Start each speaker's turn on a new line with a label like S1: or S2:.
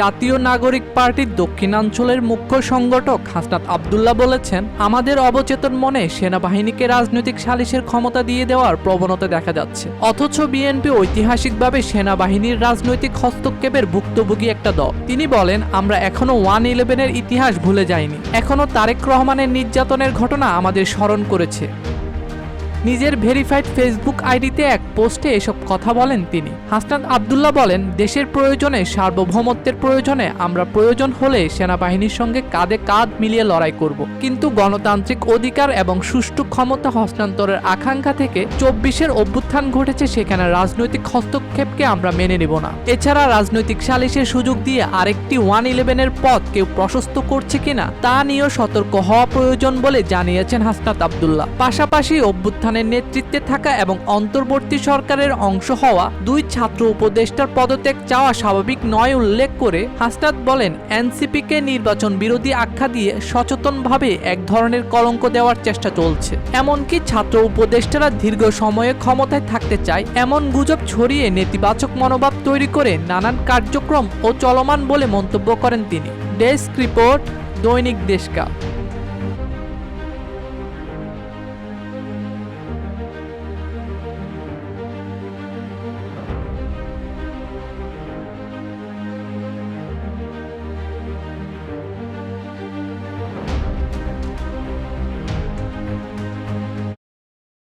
S1: জাতীয় নাগরিক পার্টির দক্ষিণাঞ্চলের মুখ্য সংগঠক হাসনাত আবদুল্লাহ বলেছেন, আমাদের অবচেতন মনে সেনাবাহিনীকে রাজনৈতিক সালিশের ক্ষমতা দিয়ে দেওয়ার প্রবণতা দেখা যাচ্ছে। অথচ বিএনপি ঐতিহাসিকভাবে সেনাবাহিনীর রাজনৈতিক হস্তক্ষেপের ভুক্তভোগী একটা দল। তিনি বলেন, আমরা এখনও ওয়ান ইলেভেনের ইতিহাস ভুলে যাইনি। এখনও তারেক রহমানের নির্যাতনের ঘটনা আমাদের স্মরণ করেছে। নিজের ভেরিফাইড ফেসবুক আইডিতে এক পোস্টে এসব কথা বলেন তিনি। হাসনাত আবদুল্লাহ বলেন, দেশের প্রয়োজনে, সার্বভৌমত্বের প্রয়োজনে আমরা প্রয়োজন হলে সেনাবাহিনীর সঙ্গে কাঁধে কাঁধ মিলিয়ে লড়াই করব। কিন্তু গণতান্ত্রিক অধিকার এবং সুষ্ঠু ক্ষমতা হস্তান্তরের আকাঙ্ক্ষা থেকে চব্বিশের অভ্যুত্থান ঘটেছে, সেখানে রাজনৈতিক হস্তক্ষেপকে আমরা মেনে নেব না। এছাড়া রাজনৈতিক সালিশের সুযোগ দিয়ে আরেকটি ওয়ান ইলেভেনের পথ কেউ প্রশস্ত করছে কিনা, তা নিয়েও সতর্ক হওয়া প্রয়োজন বলে জানিয়েছেন হাসনাত আবদুল্লাহ। পাশাপাশি অভ্যুত্থানের নেতৃত্বে থাকা এবং অন্তর্বর্তী সরকারের অংশ হওয়া দুই ছাত্র উপদেষ্টার পদত্যাগ চাওয়া স্বাভাবিক নয় উল্লেখ করে হাসনাত বলেন, এনসিপিকে নির্বাচন বিরোধী আখ্যা দিয়ে সচেতনভাবে এক ধরনের কলঙ্ক দেওয়ার চেষ্টা চলছে। এমনকি ছাত্র উপদেষ্টারা দীর্ঘ সময়ে ক্ষমতায় থাকতে চায়, এমন গুজব ছড়িয়ে নেতিবাচক মনোভাব তৈরি করে নানান কার্যক্রম ও চলমান বলে মন্তব্য করেন তিনি। ডেস্ক রিপোর্ট, দৈনিক দেশকা